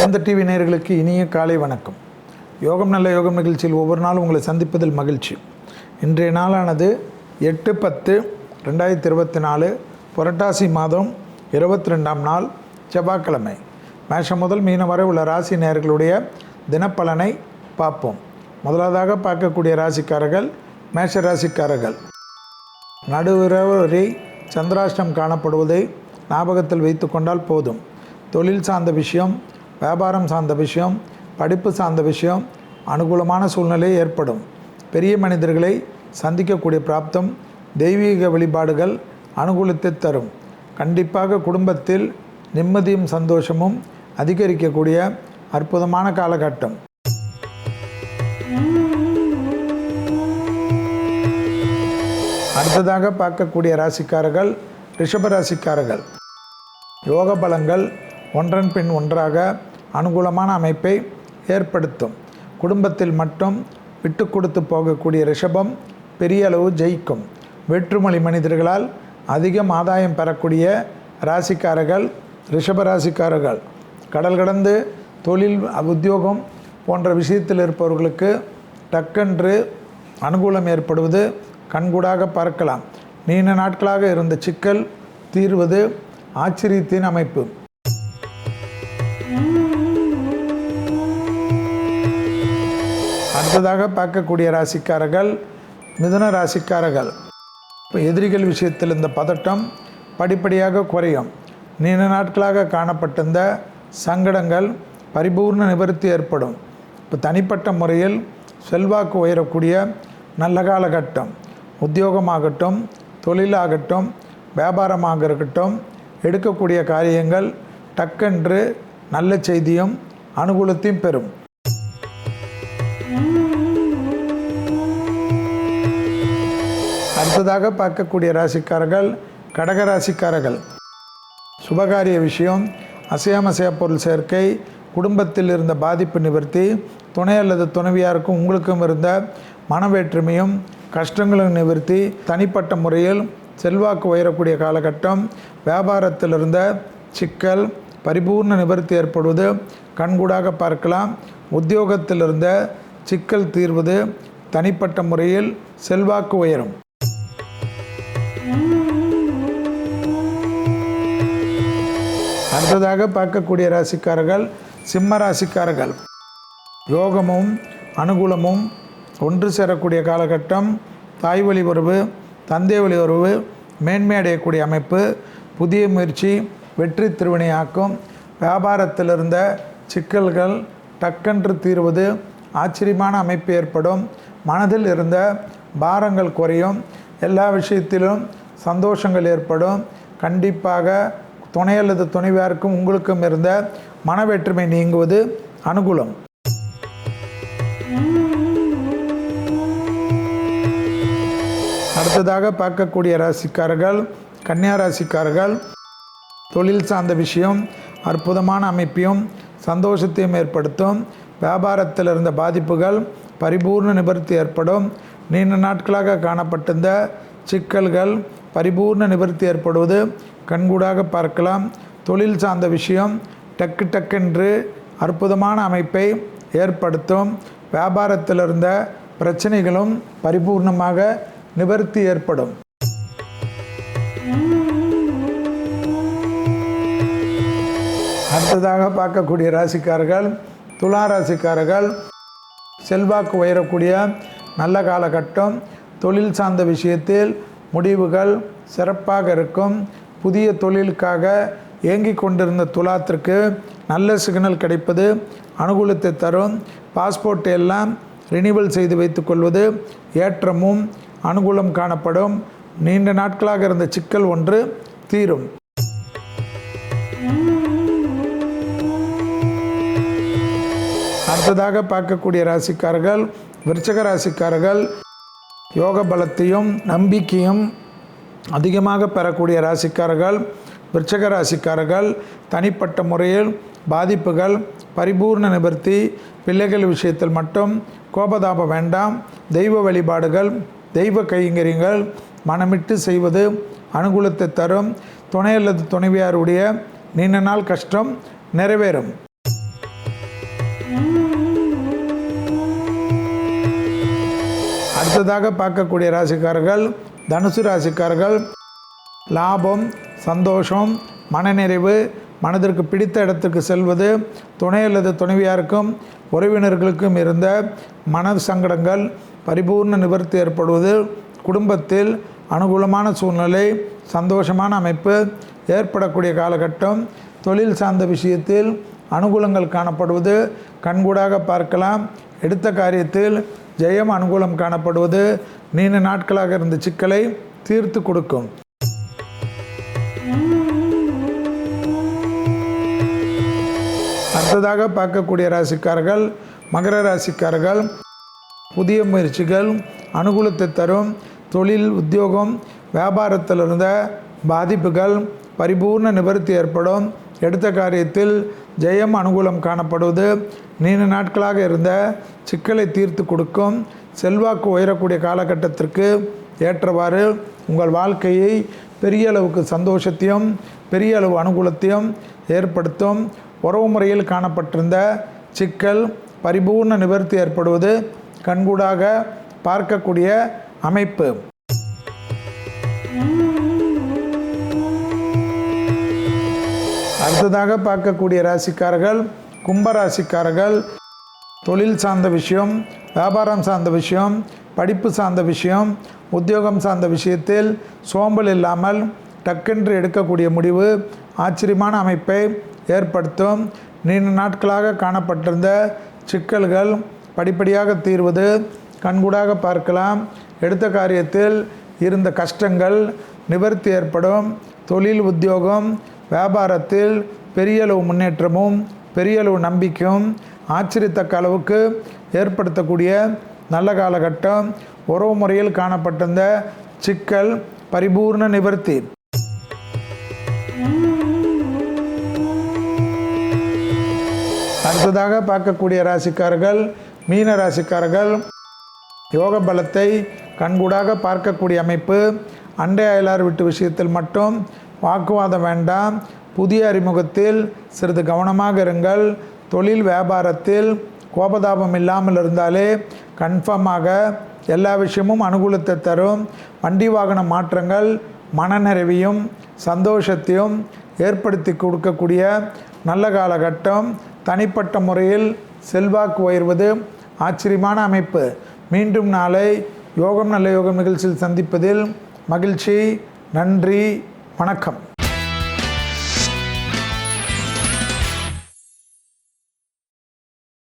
வேந்த TV நேயர்களுக்கு இனிய காலை வணக்கம். யோகம் நல்ல யோகம் நிகழ்ச்சியில் ஒவ்வொரு நாளும் உங்களை சந்திப்பதில் மகிழ்ச்சி. இன்றைய நாளானது எட்டு பத்து ரெண்டாயிரத்தி இருபத்தி நாலு புரட்டாசி மாதம் இருபத்தி ரெண்டாம் நாள் செவ்வாய்க்கிழமை. மேஷம் முதல் மீனம் வரை உள்ள ராசி நேயர்களுடைய தினப்பலனை பார்ப்போம். முதலாவதாக பார்க்கக்கூடிய ராசிக்காரர்கள் மேஷ ராசிக்காரர்கள். நடுவிரவு சந்திராஷ்டம் காணப்படுவதை ஞாபகத்தில் வைத்து கொண்டால் போதும். தொழில் சார்ந்த விஷயம் வியாபாரம் சார்ந்த விஷயம் படிப்பு சார்ந்த விஷயம் அனுகூலமான சூழ்நிலை ஏற்படும். பெரிய மனிதர்களை சந்திக்கக்கூடிய பிராப்தம் தெய்வீக வழிபாடுகள் அனுகூலத்தை தரும். கண்டிப்பாக குடும்பத்தில் நிம்மதியும் சந்தோஷமும் அதிகரிக்கக்கூடிய அற்புதமான காலகட்டம். அடுத்ததாக பார்க்கக்கூடிய ராசிக்காரர்கள் ரிஷப ராசிக்காரர்கள். யோக பலங்கள் ஒன்றன் பின் ஒன்றாக அனுகூலமான அமைப்பை ஏற்படுத்தும். குடும்பத்தில் மட்டும் விட்டு கொடுத்து போகக்கூடிய ரிஷபம் பெரிய அளவு ஜெயிக்கும். வேற்றுமொழி மனிதர்களால் அதிகம் ஆதாயம் பெறக்கூடிய ராசிக்காரர்கள் ரிஷப ராசிக்காரர்கள். கடல் கடந்து தொழில் உத்தியோகம் போன்ற விஷயத்தில் இருப்பவர்களுக்கு டக்கென்று அனுகூலம் ஏற்படுவது கண்கூடாக பார்க்கலாம். நீண்ட நாட்களாக இருந்த சிக்கல் தீர்வது ஆச்சரியத்தின் அமைப்பு. அடுத்ததாக பார்க்கக்கூடிய ராசிக்காரர்கள் மிதுன ராசிக்காரர்கள். இப்போ எதிரிகள் விஷயத்தில் இந்த பதட்டம் படிப்படியாக குறையும். நீண்ட நாட்களாக காணப்பட்டிருந்த சங்கடங்கள் பரிபூர்ண நிவர்த்தி ஏற்படும். இப்போ தனிப்பட்ட முறையில் செல்வாக்கு உயரக்கூடிய நல்ல காலகட்டம். உத்தியோகமாகட்டும் தொழிலாகட்டும் வியாபாரமாக இருக்கட்டும் எடுக்கக்கூடிய காரியங்கள் டக்கென்று நல்ல செய்தியும் அனுகூலத்தையும் பெறும். அடுத்ததாக பார்க்கக்கூடிய ராசிக்காரர்கள் கடக ராசிக்காரர்கள். சுபகாரிய விஷயம் அசையாமசைய பொருள் சேர்க்கை குடும்பத்தில் இருந்த பாதிப்பு நிவர்த்தி துணை அல்லது துணைவியாருக்கும் உங்களுக்கும் இருந்த மனவேற்றுமையும் கஷ்டங்களும் நிவர்த்தி தனிப்பட்ட முறையில் செல்வாக்கு உயரக்கூடிய காலகட்டம் வியாபாரத்தில் இருந்த சிக்கல் பரிபூர்ண நிவர்த்தி ஏற்படுவது கண்கூடாக பார்க்கலாம் உத்தியோகத்தில் இருந்த சிக்கல் தீர்வது தனிப்பட்ட முறையில் செல்வாக்கு உயரும். அடுத்ததாக பார்க்கக்கூடிய ராசிக்காரர்கள் சிம்ம ராசிக்காரர்கள். யோகமும் அனுகூலமும் ஒன்று சேரக்கூடிய காலகட்டம் தாய் வழி உறவு தந்தை வழி உறவு மேன்மை அடையக்கூடிய அமைப்பு புதிய முயற்சி வெற்றி திருவினையாக்கும் வியாபாரத்தில் இருந்த சிக்கல்கள் டக்கென்று தீர்வது ஆச்சரியமான அமைப்பு ஏற்படும் மனதில் இருந்த பாரங்கள் குறையும் எல்லா விஷயத்திலும் சந்தோஷங்கள் ஏற்படும் கண்டிப்பாக துணை அல்லது துணைவியாருக்கும் உங்களுக்கும் இருந்த மனவேற்றுமை நீங்குவது அனுகூலம். அடுத்ததாக பார்க்கக்கூடிய ராசிக்காரர்கள் கன்னியா ராசிக்காரர்கள் தொழில் சார்ந்த விஷயம் அற்புதமான அமைப்பையும் சந்தோஷத்தையும் ஏற்படுத்தும் வியாபாரத்தில் இருந்த பாதிப்புகள் பரிபூர்ண நிபர்த்தி ஏற்படும் நீண்ட நாட்களாக காணப்பட்டிருந்த சிக்கல்கள் பரிபூர்ண நிவர்த்தி ஏற்படுவது கண்கூடாக பார்க்கலாம். தொழில் சார்ந்த விஷயம் டக்கு டக்கென்று அற்புதமான அமைப்பை ஏற்படுத்தும். வியாபாரத்தில் இருந்த பிரச்சனைகளும் பரிபூர்ணமாக நிவர்த்தி ஏற்படும். அடுத்ததாக பார்க்கக்கூடிய ராசிக்காரர்கள் துலா ராசிக்காரர்கள் செல்வாக்கு உயரக்கூடிய நல்ல காலகட்டம். தொழில் சார்ந்த விஷயத்தில் முடிவுகள் சிறப்பாக இருக்கும். புதிய தொழிலுக்காக ஏங்கி கொண்டிருந்த துலாத்திற்கு நல்ல சிக்னல் கிடைப்பது அனுகூலத்தை தரும். பாஸ்போர்ட் எல்லாம் ரினிவல் செய்து வைத்துக்கொள்வது ஏற்றமும் அனுகூலம் காணப்படும். நீண்ட நாட்களாக இருந்த சிக்கல் ஒன்று தீரும். அடுத்ததாக பார்க்கக்கூடிய ராசிக்காரர்கள் விருச்சக ராசிக்காரர்கள் யோக பலத்தையும் நம்பிக்கையும் அதிகமாக பெறக்கூடிய ராசிக்காரர்கள் விருச்சக ராசிக்காரர்கள் தனிப்பட்ட முறையில் பாதிப்புகள் பரிபூர்ண நிவர்த்தி பிள்ளைகள் விஷயத்தில் மட்டும் கோபதாபம் வேண்டாம். தெய்வ வழிபாடுகள் தெய்வ கைங்கரியங்கள் மனமிட்டு செய்வது அனுகூலத்தை தரும். துணை அல்லது துணைவியாருடைய நீண்ட நாள் கஷ்டம் நிறைவேறும். அடுத்ததாக பார்க்கக்கூடிய ராசிக்காரர்கள் தனுசு ராசிக்காரர்கள் லாபம் சந்தோஷம் மனநிறைவு மனதிற்கு பிடித்த இடத்துக்கு செல்வது துணை அல்லது துணைவியாருக்கும் உறவினர்களுக்கும் இருந்த மன சங்கடங்கள் பரிபூர்ண நிவர்த்தி ஏற்படுவது குடும்பத்தில் அனுகூலமான சூழ்நிலை சந்தோஷமான அமைப்பு ஏற்படக்கூடிய காலகட்டம் தொழில் சார்ந்த விஷயத்தில் அனுகூலங்கள் காணப்படுவது கண்கூடாக பார்க்கலாம் எடுத்த காரியத்தில் ஜெயம் அனுகூலம் காணப்படுவது நீண்ட நாட்களாக இருந்த சிக்கலை தீர்த்து கொடுக்கும். அடுத்ததாக பார்க்கக்கூடிய ராசிக்காரர்கள் மகர ராசிக்காரர்கள் புதிய முயற்சிகள் அனுகூலத்தை தரும் தொழில் உத்தியோகம் வியாபாரத்தில் இருந்த பாதிப்புகள் பரிபூர்ண நிவர்த்தி ஏற்படும். எடுத்த காரியத்தில் ஜெயம் அனுகூலம் காணப்படுவது நீண்ட நாட்களாக இருந்த சிக்கலை தீர்த்து கொடுக்கும். செல்வாக்கு உயரக்கூடிய காலகட்டத்திற்கு ஏற்றவாறு உங்கள் வாழ்க்கையை பெரிய அளவுக்கு சந்தோஷத்தையும் பெரிய அளவு அனுகூலத்தையும் ஏற்படுத்தும். உறவு முறையில் காணப்பட்டிருந்த சிக்கல் பரிபூர்ண நிவர்த்தி ஏற்படுவது கண்கூடாக பார்க்கக்கூடிய அமைப்பு. அடுத்ததாக பார்க்கக்கூடிய ராசிக்காரர்கள் கும்ப ராசிக்காரர்கள் தொழில் சார்ந்த விஷயம் வியாபாரம் சார்ந்த விஷயம் படிப்பு சார்ந்த விஷயம் உத்தியோகம் சார்ந்த விஷயத்தில் சோம்பல் இல்லாமல் டக்கென்று எடுக்கக்கூடிய முடிவு ஆச்சரியமான அமைப்பை ஏற்படுத்தும். நீண்ட நாட்களாக காணப்பட்டிருந்த சிக்கல்கள் படிப்படியாக தீர்வது கண்கூடாக பார்க்கலாம். எடுத்த காரியத்தில் இருந்த கஷ்டங்கள் நிவர்த்தி ஏற்படும். தொழில் உத்தியோகம் வியாபாரத்தில் பெரிய அளவு முன்னேற்றமும் பெரிய அளவு நம்பிக்கையும் ஆச்சரியத்தக்க அளவுக்கு ஏற்படுத்தக்கூடிய நல்ல காலகட்டம் உறவு முறையில் காணப்பட்டிருந்த சிக்கல் பரிபூர்ண நிவர்த்தி. அடுத்ததாக பார்க்கக்கூடிய ராசிக்காரர்கள் மீன ராசிக்காரர்கள் யோக பலத்தை கண்கூடாக பார்க்கக்கூடிய அமைப்பு அண்டை அயலார் வீட்டு விஷயத்தில் மட்டும் வாக்குவாதம் வேண்டாம். புதிய அறிமுகத்தில் சிறிது கவனமாக இருங்கள். தொழில் வியாபாரத்தில் கோபதாபம் இல்லாமல் இருந்தாலே கன்ஃபார்மாக எல்லா விஷயமும் அனுகூலத்தை தரும். வண்டி வாகன மாற்றங்கள் மனநிறைவையும் சந்தோஷத்தையும் ஏற்படுத்தி கொடுக்கக்கூடிய நல்ல காலகட்டம். தனிப்பட்ட முறையில் செல்வாக்கு உயர்வது ஆச்சரியமான அமைப்பு. மீண்டும் நாளை யோகம் நல்ல யோகம் நிகழ்ச்சியில் சந்திப்பதில் மகிழ்ச்சி. நன்றி. வணக்கம்.